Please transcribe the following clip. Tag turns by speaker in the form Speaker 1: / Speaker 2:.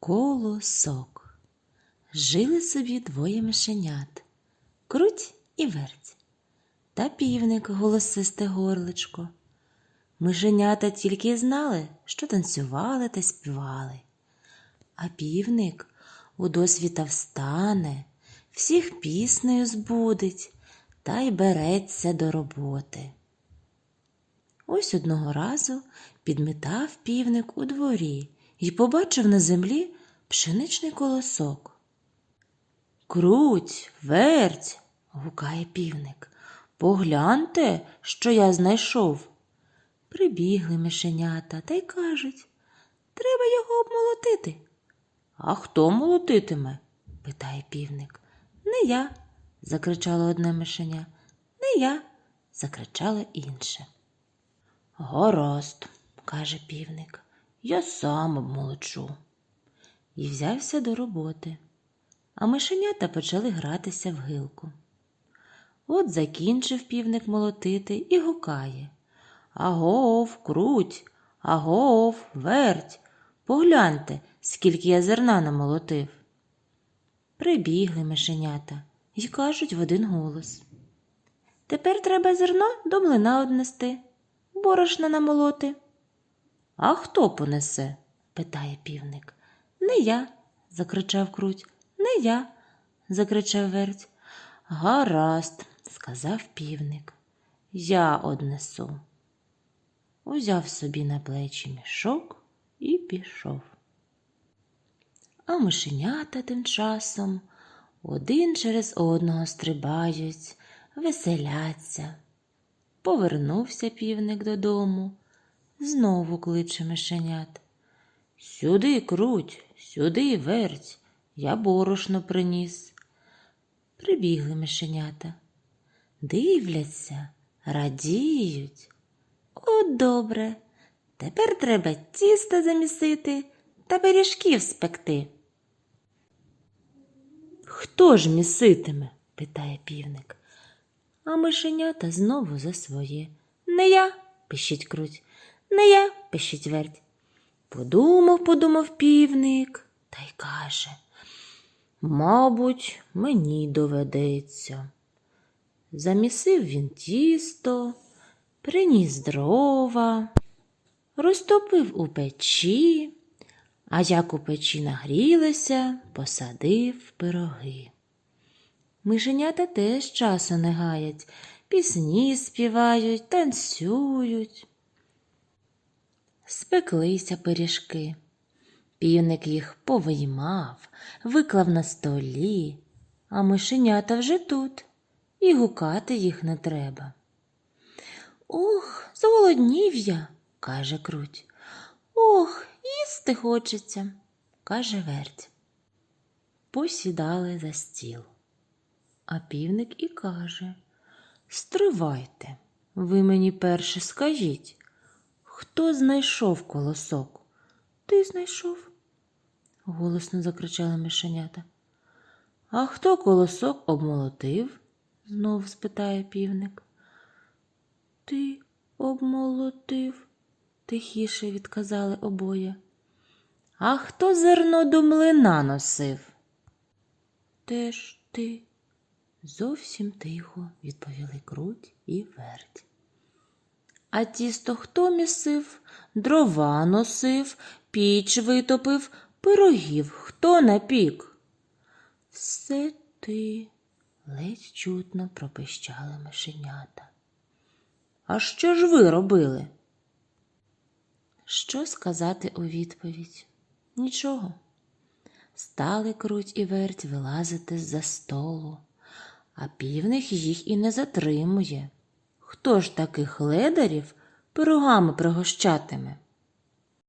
Speaker 1: Колосок. Жили собі двоє мишенят круть і верть, та півник голосисте горличко. Мишенята тільки й знали, що танцювали та співали. А півник у досвіта встане, всіх піснею збудить та й береться до роботи. Ось одного разу підмітав півник у дворі і побачив на землі пшеничний колосок. Круть, верть, гукає півник. Погляньте, що я знайшов. Прибігли мишенята та й кажуть, треба його обмолотити. А хто молотитиме? питає півник. Не я, закричало одне мишеня. Не я, закричало інше. Гаразд, каже півник, я сам обмолочу. І взявся до роботи, а мишенята почали гратися в гилку. От закінчив півник молотити і гукає. Агов, круть, агов, верть. Погляньте, скільки я зерна намолотив. Прибігли мишенята і кажуть в один голос. Тепер треба зерно до млина однести, борошна намолоти. А хто понесе? питає півник. Не я, закричав круть. Не я, закричав верть. Гаразд, сказав півник. Я однесу. Узяв собі на плечі мішок і пішов. А мишенята тим часом один через одного стрибають, веселяться. Повернувся півник додому, знову кличе мишенят. Сюди круть, сюди верть, я борошно приніс. Прибігли мишенята, дивляться, радіють. От добре, тепер треба тісто замісити та пиріжків спекти. Хто ж міситиме? питає півник. А мишенята знову за своє. Не я, пищить круть, не я, пищить верть. Подумав, подумав півник та й каже. Мабуть, мені доведеться. Замісив він тісто, приніс дрова, розтопив у печі, а як у печі нагрілися, посадив пироги. Мишенята теж часу не гаять, пісні співають, танцюють. Спеклися пиріжки. Півник їх повиймав, виклав на столі, а мишенята вже тут, і гукати їх не треба. Ох, зголоднів я, каже круть. Ох, їсти хочеться, каже верть. Посідали за стіл. А півник і каже Стривайте, ви мені перше скажіть, хто знайшов колосок? Ти знайшов? голосно закричали мишенята. А хто колосок обмолотив? знов спитає півник. Ти обмолотив, тихіше відказали обоє. А хто зерно до млина носив? Теж ти. Зовсім тихо відповіли круть і верть. А тісто хто місив, дрова носив, піч витопив, пирогів хто напік? Все ти, ледь чутно пропищали мишенята. А що ж ви робили? Що сказати у відповідь? Нічого. Стали круть і верть вилазити з-за столу, а півник їх і не затримує. Хто ж таких ледарів пирогами пригощатиме?